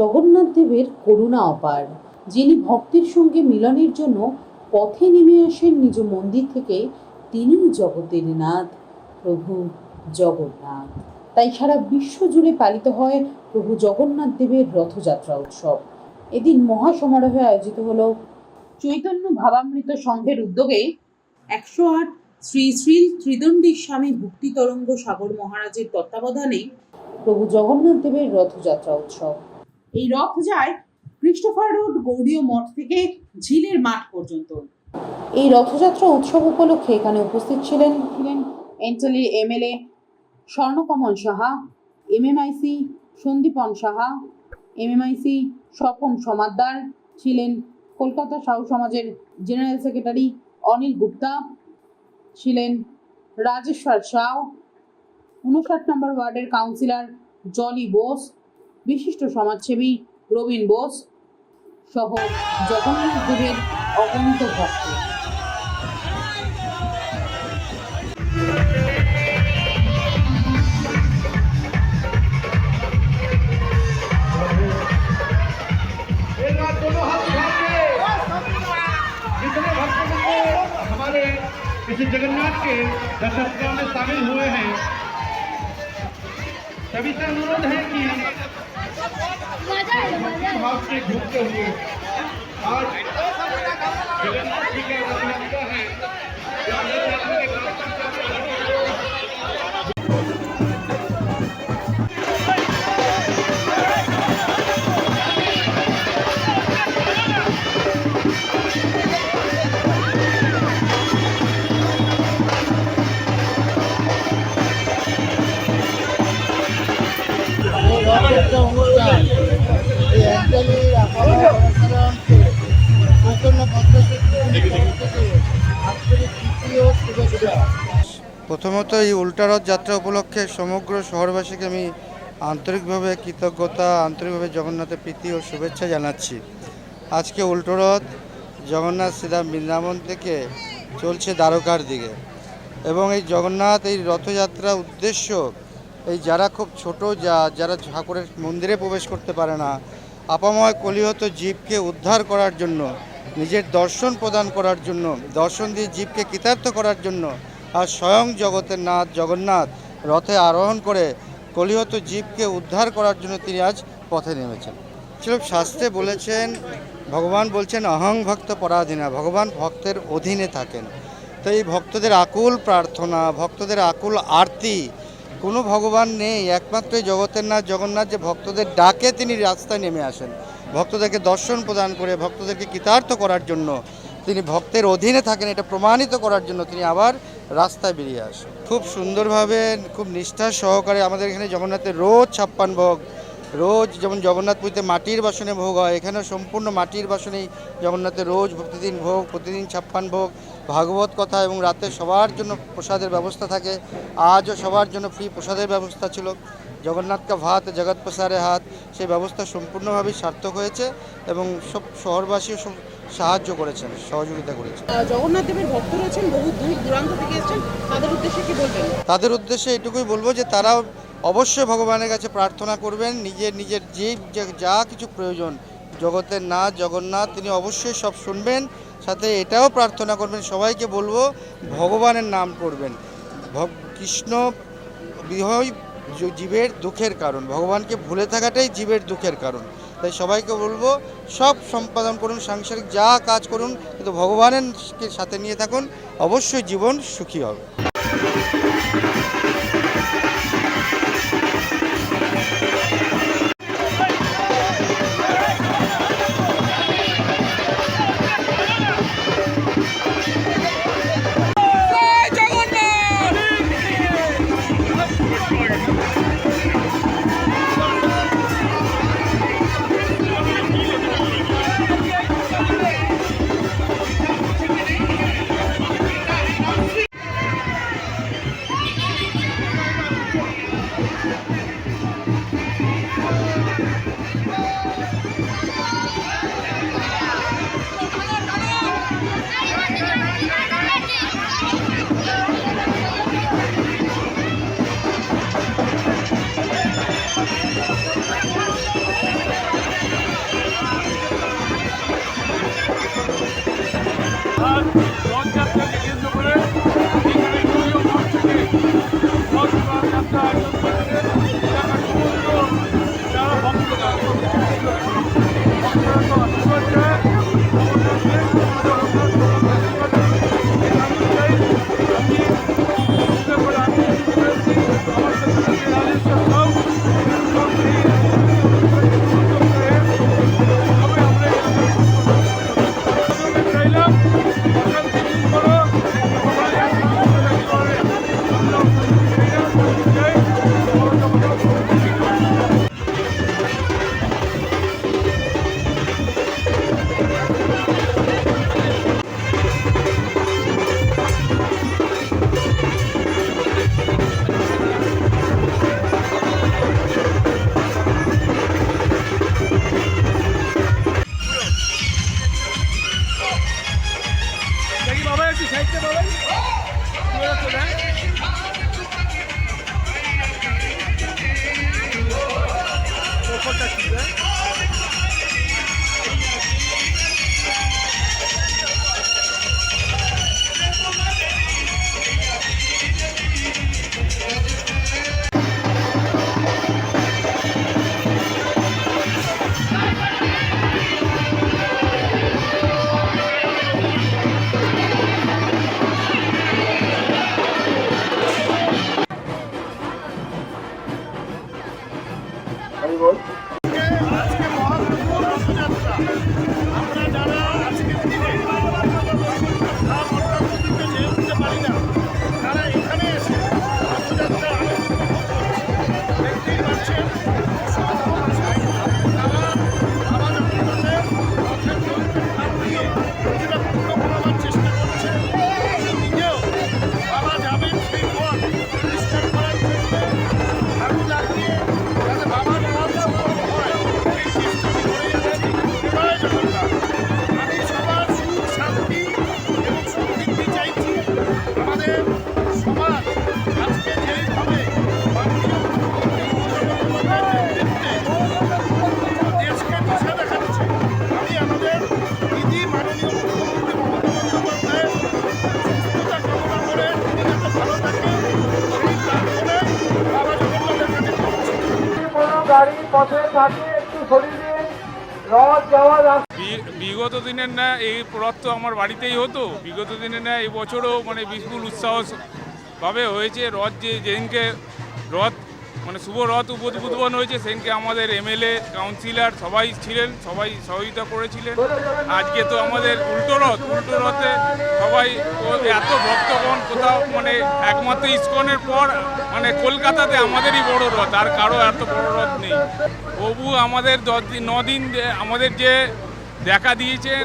জগন্নাথ দেবের করুণা অপার, যিনি ভক্তের সঙ্গে মিলনের জন্য পথে নেমে আসেন নিজ মন্দির থেকে, তিনিই জগতের নাথ, প্রভু জগন্নাথ। তাই সারা বিশ্ব জুড়ে পালিত হয় প্রভু জগন্নাথ দেবের রথযাত্রা উৎসব। এদিন মহাসমারোহে আয়োজিত হলো চৈতন্য ভাবামৃত সংঘের উদ্যোগে একশো আট শ্রী শ্রী ত্রিদণ্ডী স্বামী ভক্তি তরঙ্গ সাগর মহারাজের তত্ত্বাবধানে প্রভু জগন্নাথ দেবের রথযাত্রা উৎসব। এই রথ যায় ক্রিস্টোফার রোড গৌড়ীয় মঠ থেকে ঝিলের মাঠ পর্যন্ত। এই রথযাত্রা উৎসব উপলক্ষে এখানে উপস্থিত ছিলেন ছিলেন Entally MLA Swarnakamal Saha, MMIC Sandipan Saha, MMIC Swapan Samaddar, ছিলেন কলকাতা সাউ সমাজের জেনারেল সেক্রেটারি অনিল গুপ্তা, ছিলেন রাজেশ্বর সাউ উনষাট নম্বর ওয়ার্ডের কাউন্সিলর জলি বোস বিশিষ্ট সমাজসেবী রবীন বোস সহ জগন্নাথ দেবের অগণিত ভক্ত एक बार दोनों हाथ उठा के जितने भक्तवृंद हमारे इस जगन्नाथ के रथ यात्रा में शामिल हुए हैं सभी से अनुरोध है कि भक्ति भाव से घूमते हुए आज जगन्नाथ जी का रथ यात्रा অনুষ্ঠান এই অ্যাঞ্জলি শুভেচ্ছা প্রথমত এই উল্টারথ যাত্রা উপলক্ষে সমগ্র শহরবাসীকে আমি আন্তরিকভাবে কৃতজ্ঞতা, আন্তরিকভাবে জগন্নাথের প্রীতি ও শুভেচ্ছা জানাচ্ছি। আজকে উল্টোরথ জগন্নাথ শ্রীরাম বৃন্দাবন থেকে চলছে দ্বারকার দিকে। এবং এই জগন্নাথ এই রথযাত্রা উদ্দেশ্য এই যারা খুব ছোট, যা, যারা ঠাকুরের মন্দিরে প্রবেশ করতে পারে না, আপাময় কলিহত জীবকে উদ্ধার করার জন্য, নিজের দর্শন প্রদান করার জন্য, দর্শন দিয়ে জীবকে কৃতার্থ করার জন্য, আর স্বয়ং জগতের নাথ, জগন্নাথ রথে আরোহণ করে কলিহত জীবকে উদ্ধার করার জন্য তিনি আজ পথে নেমেছেন। ছিল শাস্ত্রে বলেছেন, ভগবান বলছেন, অহং ভক্ত পরাধীনা, ভগবান ভক্তের অধীনে থাকেন। তো এই ভক্তদের আকুল প্রার্থনা, ভক্তদের আকুল আরতি কোনো ভগবান নেই, একমাত্র জগতের নাথ জগন্নাথ যে ভক্তদের ডাকে তিনি রাস্তায় নেমে আসেন। ভক্তদেরকে দর্শন প্রদান করে, ভক্তদেরকে কৃতার্থ করার জন্য তিনি ভক্তের অধীনে থাকেন, এটা প্রমাণিত করার জন্য তিনি আবার রাস্তায় বেরিয়ে আসেন। খুব সুন্দরভাবে, খুব নিষ্ঠা সহকারে আমাদের এখানে জগন্নাথের রোজ ছাপ্পান ভোগ রোজ যেমন জগন্নাথ পুরীতে মাটির বাসনে ভোগ হয় এখানেও সম্পূর্ণ মাটির বাসনেই জগন্নাথের রোজ প্রতিদিন ভোগ প্রতিদিন ছাপ্পান ভোগ ভাগবত কথা এবং রাতে সবার জন্য প্রসাদের ব্যবস্থা থাকে। আজও সবার জন্য ফ্রি প্রসাদের ব্যবস্থা ছিল। জগন্নাথ কা ভাত জগৎ প্রসারে হাত সেই ব্যবস্থা সম্পূর্ণভাবেই সার্থক হয়েছে এবং সব শহরবাসীও সব সাহায্য করেছেন সহযোগিতা করেছেন। জগন্নাথ দেবের ভক্ত রয়েছেন বহু দূর দূরান্ত থেকে এসেছেন তাদের উদ্দেশ্যে কি বলবেন? তাদের উদ্দেশ্যে এটুকুই বলব যে তারাও অবশ্যই ভগবানের কাছে প্রার্থনা করবেন, নিজের নিজের যে যে- কিছু প্রয়োজন, জগতের নাথ জগন্নাথ, তিনি অবশ্যই সব শুনবেন, সাথে এটাও প্রার্থনা করবেন, সবাইকে বলব, ভগবানের নাম করবেন। কৃষ্ণ বিহয় জীবের দুঃখের কারণ, ভগবানকে ভুলে থাকাটাই জীবের দুঃখের কারণ। তাই সবাইকে বলব, সব সম্পাদন করুন, সাংসারিক যা কাজ করুন, কিন্তু ভগবানের সাথে নিয়ে থাকুন, অবশ্যই জীবন সুখী হবে। বিগত দিনের না এই রথ তো আমার বাড়িতেই হতো। বিগত দিনের না এই বছরও মানে বিপুল উৎসাহ ভাবে হয়েছে রথ যে যেদিনকে রথ মানে শুভ রথ উদ্বোধন হয়েছে, সেদিনকে আমাদের এমএলএ কাউন্সিলর সবাই ছিলেন, সবাই সহযোগিতা করেছিলেন। আজকে তো আমাদের উল্টো রথ, উল্টো রথে সবাই এত ভক্তগণ কোথাও মানে একমাত্র ইস্কনের পর মানে কলকাতাতে আমাদেরই বড় রথ, আর কারও এত বড় রথ নেই। প্রভু আমাদের দশ দিন দিন আমাদের যে দেখা দিয়েছেন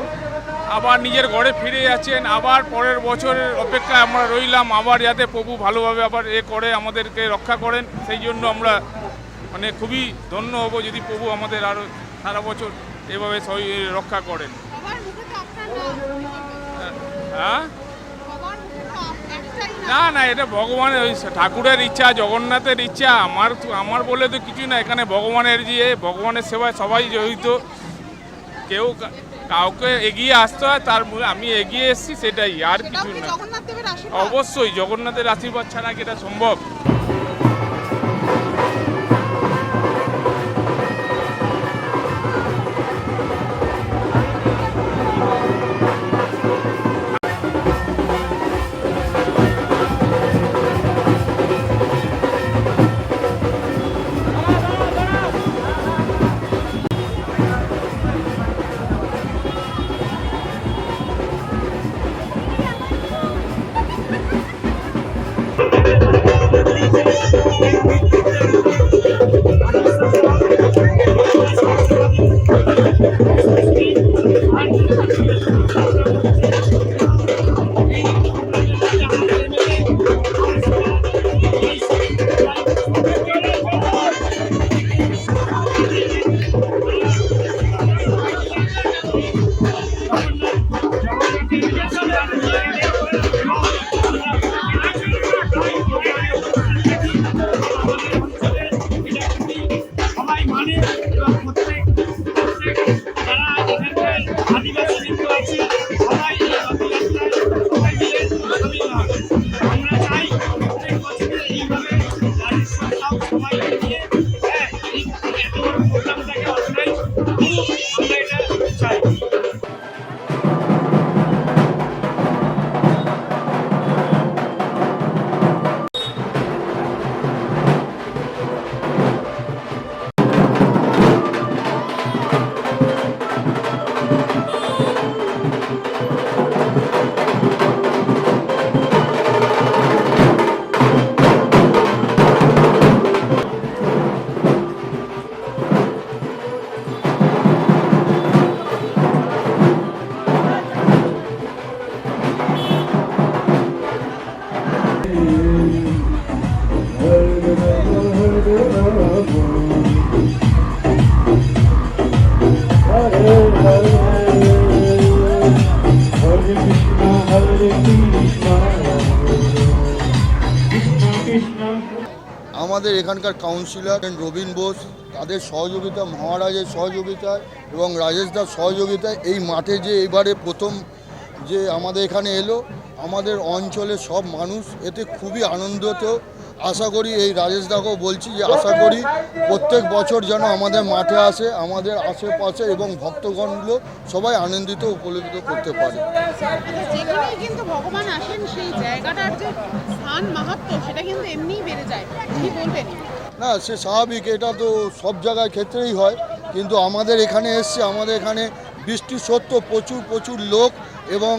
আবার নিজের ঘরে ফিরে যাচ্ছেন আবার পরের বছরের অপেক্ষায় আমরা রইলাম আবার যাতে প্রভু ভালোভাবে আবার এ করে আমাদেরকে রক্ষা করেন সেই জন্য আমরা মানে খুবই ধন্য হব যদি প্রভু আমাদের আরও সারা বছর এভাবে রক্ষা করেন। হ্যাঁ? না না এটা ভগবানের ঠাকুরের ইচ্ছা জগন্নাথের ইচ্ছা আমার তো- আমার বলে তো কিছু না এখানে ভগবানের যে ভগবানের সেবায় সবাই জড়িত। কেউ কাউকে এগিয়ে আসতে হয় তার আমি এগিয়ে এসেছি সেটাই আর কিছু না। অবশ্যই জগন্নাথের আশীর্বাদ ছাড়া কি এটা সম্ভব? এখানকার কাউন্সিলর রবীন বোস, তাদের সহযোগিতা, মহারাজের সহযোগিতায় এবং রাজেশ দার সহযোগিতায় এই মাঠে যে এবারে প্রথম যে আমাদের এখানে এলো, আমাদের অঞ্চলের সব মানুষ এতে খুবই আনন্দিত। আশা করি এই রাজেশ দাকেও বলছি যে আশা করি প্রত্যেক বছর যেন আমাদের মাঠে আসে আমাদের আশেপাশে এবং ভক্তগণগুলো সবাই আনন্দিত উপলব্ধ করতে পারে। কিন্তু ভগবান আসেন সেই জায়গাটার যে স্থান মাহাত্ম সেটা কিন্তু এমনিই বেড়ে যায়। কি বলবেন? না সে স্বাভাবিক এটা তো সব জায়গায় ক্ষেত্রেই হয়। কিন্তু আমাদের এখানে এসছে আমাদের এখানে বৃষ্টি সত্য প্রচুর প্রচুর লোক এবং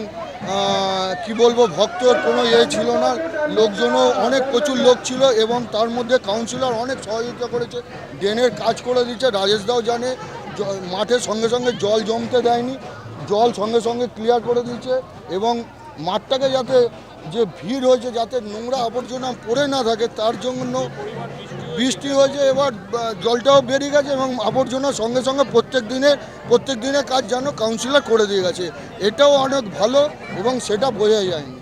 কি বলব, ভক্তর কোনো ইয়ে ছিল না। লোকজনও অনেক, প্রচুর লোক ছিল এবং তার মধ্যে কাউন্সিলর অনেক সহযোগিতা করেছে। ড্রেনের কাজ করে দিচ্ছে রাজেশদাও জানে। মাঠের সঙ্গে সঙ্গে জল জমতে দেয়নি। জল সঙ্গে সঙ্গে ক্লিয়ার করে দিয়েছে এবং মাঠটাকে যাতে যে ভিড় হয়েছে, যাতে নোংরা আবর্জনা পড়ে না থাকে, তার জন্য বৃষ্টি হয়েছে, এবার জলটাও বেরিয়ে গেছে এবং আবর্জনা সঙ্গে সঙ্গে প্রত্যেক দিনে, প্রত্যেক দিনের কাজ যেন কাউন্সিলর করে দিয়ে গেছে। এটাও অনেক ভালো এবং সেটা বোঝা যায়নি।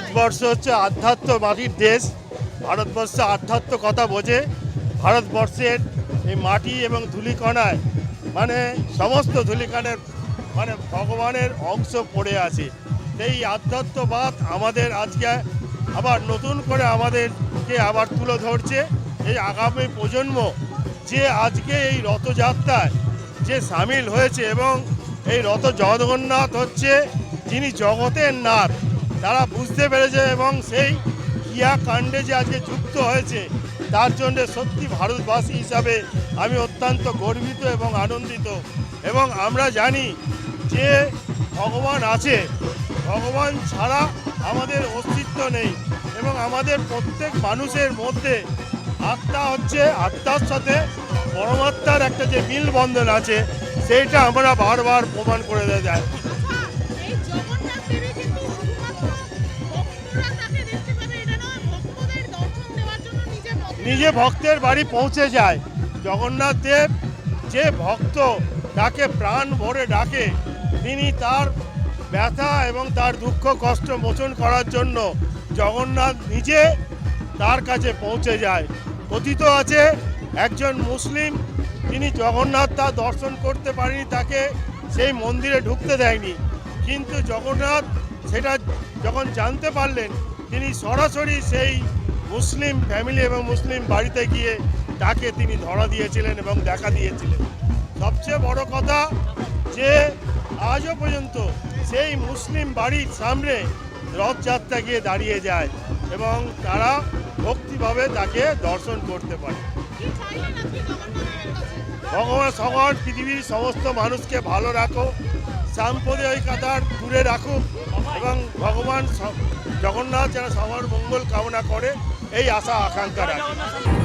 ভারতবর্ষ হচ্ছে আধ্যাত্ম মাটির দেশ। ভারতবর্ষ আধ্যাত্ম কথা বোঝে। ভারতবর্ষের এই মাটি এবং ধূলিকণায় মানে সমস্ত ধূলিকণের মানে ভগবানের অংশ পড়ে আছে। এই আধ্যাত্মবাদ আমাদের আজকে আবার নতুন করে আমাদেরকে আবার তুলে ধরছে। এই আগামী প্রজন্ম যে আজকে এই রথযাত্রায় যে সামিল হয়েছে এবং এই রথ জগন্নাথ হচ্ছে, যিনি জগতের নাথ। তারা বুঝতে পেরেছে এবং সেই ক্রিয়াকাণ্ডে যে আজকে যুক্ত হয়েছে, তার জন্য সত্যি ভারতবাসী হিসাবে আমি অত্যন্ত গর্বিত এবং আনন্দিত। এবং আমরা জানি যে ভগবান আছে, ভগবান ছাড়া আমাদের অস্তিত্ব নেই এবং আমাদের প্রত্যেক মানুষের মধ্যে আত্মা হচ্ছে আত্মার সাথে পরমাত্মার একটা যে মিলবন্ধন আছে, সেইটা আমরা বারবার প্রমাণ করে দেওয়া যায়। নিজে ভক্তের বাড়ি পৌঁছে যায়। জগন্নাথ দেব যে ভক্ত তাকে প্রাণ ভরে ডাকে, তিনি তার ব্যথা এবং তার দুঃখ, কষ্ট মোচন করার জন্য জগন্নাথ নিজে তার কাছে পৌঁছে যায়। কথিত আছে, একজন মুসলিম তিনি জগন্নাথ তার দর্শন করতে পারেনি, তাকে সেই মন্দিরে ঢুকতে দেয়নি। কিন্তু জগন্নাথ সেটা যখন জানতে পারলেন, তিনি সরাসরি সেই মুসলিম ফ্যামিলি এবং মুসলিম বাড়িতে গিয়ে তাকে তিনি ধরা দিয়েছিলেন এবং দেখা দিয়েছিলেন। সবচেয়ে বড় কথা যে আজও পর্যন্ত সেই মুসলিম বাড়ির সামনে রথযাত্রা গিয়ে দাঁড়িয়ে যায় এবং তারা ভক্তিভাবে তাকে দর্শন করতে পারে। ভগবান সকল পৃথিবীর সমস্ত মানুষকে ভালো রাখো, সাম্প্রদায়িকতার দূরে রাখুক এবং ভগবান জগন্নাথ যেন সবার মঙ্গল কামনা করে এই আশা আকাঙ্ক্ষা রাখি।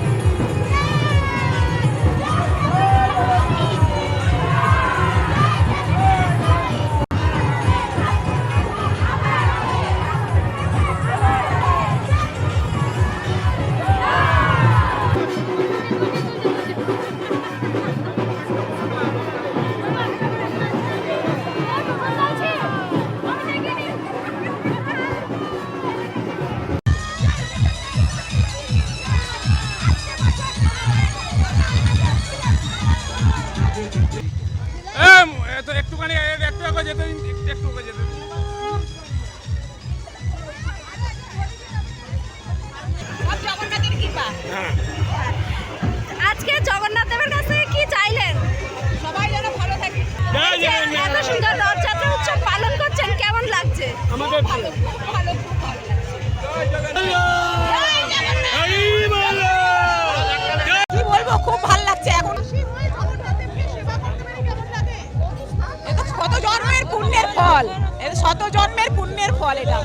শত জন্মের পুণ্যের ফল এটা।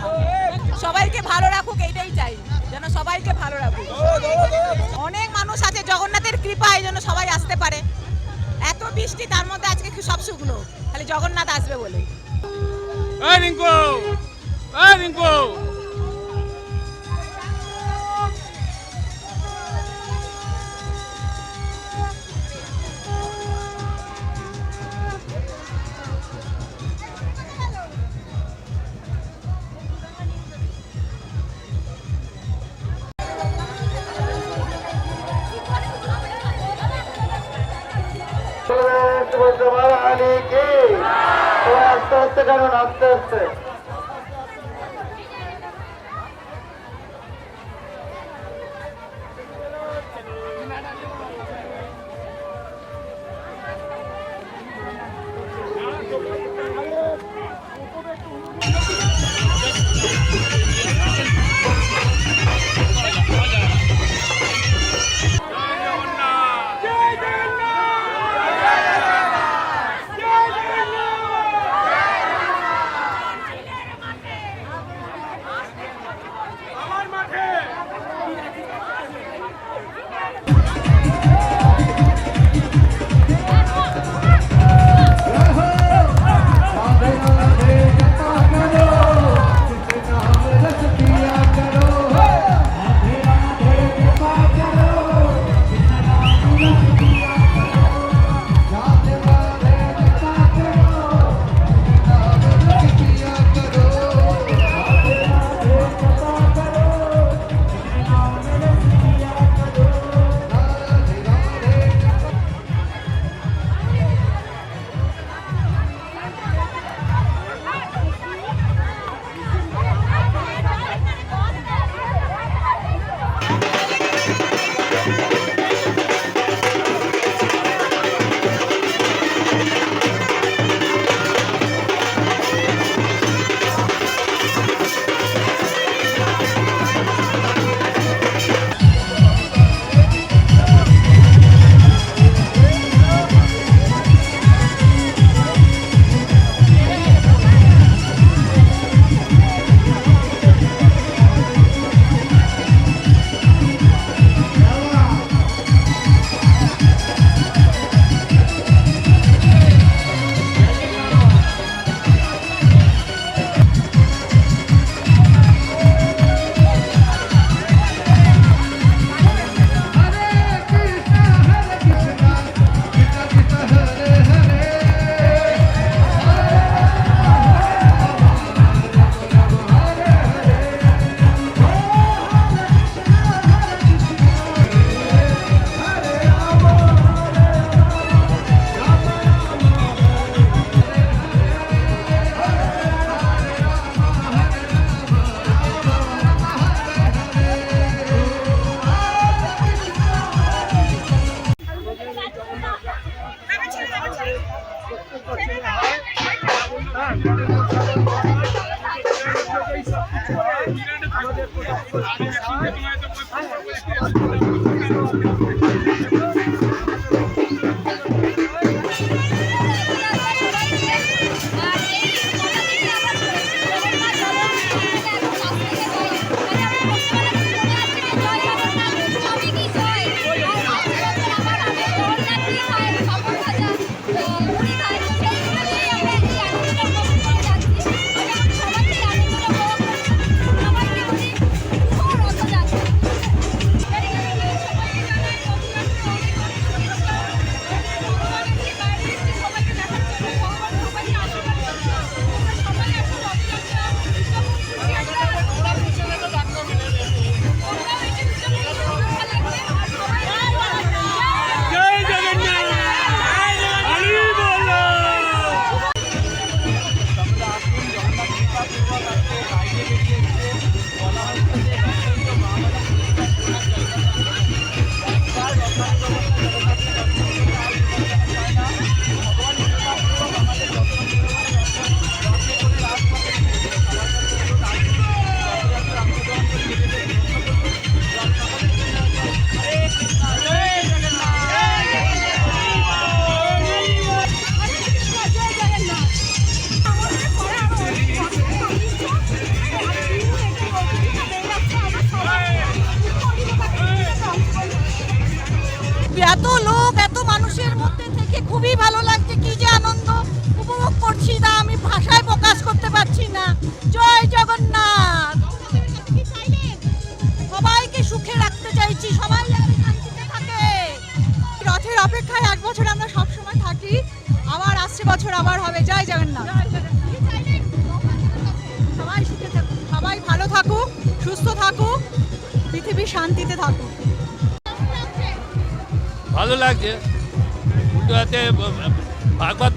সবাইকে ভালো রাখুক, এইটাই চাই, যেন সবাইকে ভালো রাখুক। অনেক মানুষ আছে, জগন্নাথের কৃপায় যেন সবাই আসতে পারে। এত বৃষ্টি, তার মধ্যে আজকে সব শুকনো? খালি জগন্নাথ আসবে বলে। রিঙ্কু! রিঙ্কু!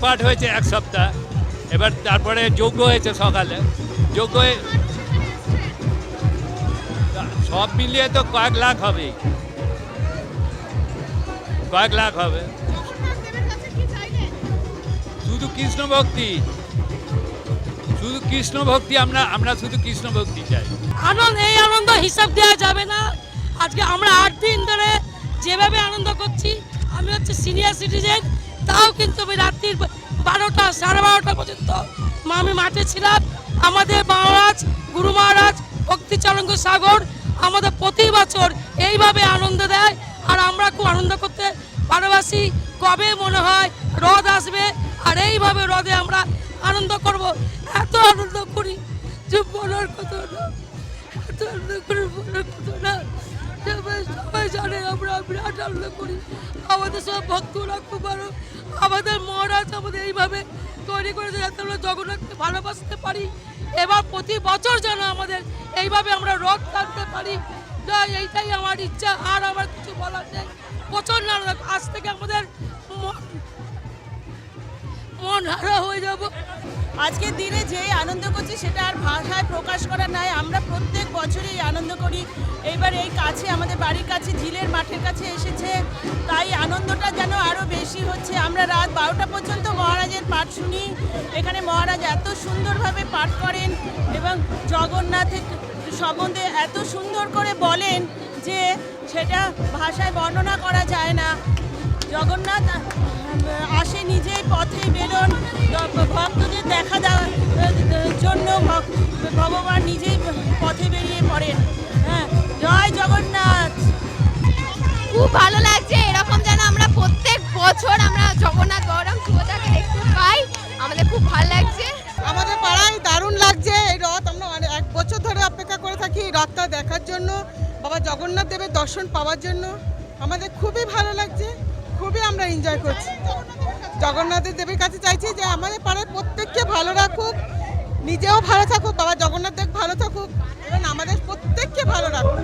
পাঠ হয়েছে এক সপ্তাহ। এবার তারপরে যজ্ঞ হয়েছে সকালে। হয়ে- সব মিলিয়ে তো কয়েক লাখ হবে। কয়েক লাখ হবে। শুধু কৃষ্ণ ভক্তি। শুধু কৃষ্ণ ভক্তি আমরা আমরা শুধু কৃষ্ণ ভক্তি চাই। আনন্দ, এই আনন্দ হিসাব দেওয়া যাবে না। আজকে আমরা আট দিন ধরে যেভাবে আনন্দ করছি, আমি হচ্ছে সিনিয়র সিটিজেন তাও কিন্তু আমি রাত্রির বারোটা, সাড়ে বারোটা পর্যন্ত। মা, আমি মাঠে ছিলাম। আমাদের মহারাজ, গুরু মহারাজ ভক্তিচরঙ্গ সাগর আমাদের প্রতি বছর এইভাবে আনন্দ দেয়। আর আমরা খুব আনন্দ করতে ভালোবাসি। কবে মনে হয় রথ আসবে? আর এইভাবে রথে আমরা আনন্দ করব। এত আনন্দ করি যে বলার কথা না, এত আনন্দ করে বলার কথা না। সবাই জানে আমরা বিরাট আনন্দ করি। আমাদের সব ভক্তরা খুব ভালো আমাদের মহারাজ আমাদের এইভাবে তৈরি করেছে যাতে আমরা জগন্নাথকে ভালোবাসতে পারি। এবার প্রতি বছর যেন আমাদের এইভাবে আমরা রথ টানতে পারি। এইটাই আমার ইচ্ছা, আর আমার কিছু বলার নেই। আনন্দ আজ থেকে আমাদের মন মন হারা হয়ে যাব। আজকের দিনে যে আনন্দ করছি সেটা আর ভাষায় প্রকাশ করা নাই। আমরা প্রত্যেক বছরই আনন্দ করি। এইবার এই কাছে, আমাদের বাড়ির কাছে, ঝিলের মাঠের কাছে এসেছে। তাই আনন্দটা যেন আরও বেশি হচ্ছে। আমরা রাত বারোটা পর্যন্ত মহারাজের পাঠ শুনি। এখানে মহারাজ এত সুন্দরভাবে পাঠ করেন এবং জগন্নাথের সম্বন্ধে এত সুন্দর করে বলেন যে সেটা ভাষায় বর্ণনা করা যায় না। জগন্নাথ আসে নিজেই পথে বেরোন। ভক্তদের দেখা দেওয়ার জন্য ভগবান নিজেই পথে বেরিয়ে পড়েন। হ্যাঁ জয় জগন্নাথ। খুব ভালো লাগছে এরকম যেন আমরা প্রত্যেক বছর আমরা জগন্নাথ বলরাম সুভদ্রাকে দেখতে পাই। আমাদের খুব ভালো লাগছে। আমাদের পাড়ায় দারুণ লাগছে এই রথ। আমরা অনেক এক বছর ধরে অপেক্ষা করে থাকি এই রথটা দেখার জন্য বাবা জগন্নাথ দেবের দর্শন পাওয়ার জন্য। আমাদের খুবই ভালো লাগছে। খুবই আমরা এনজয় করছি। জগন্নাথের দেবের কাছে চাইছি যে আমাদের পাড়ায় প্রত্যেককে ভালো রাখুক, নিজেও ভালো থাকুক, বাবা জগন্নাথ দেব ভালো থাকুক, এবং আমাদের প্রত্যেককে ভালো রাখুক।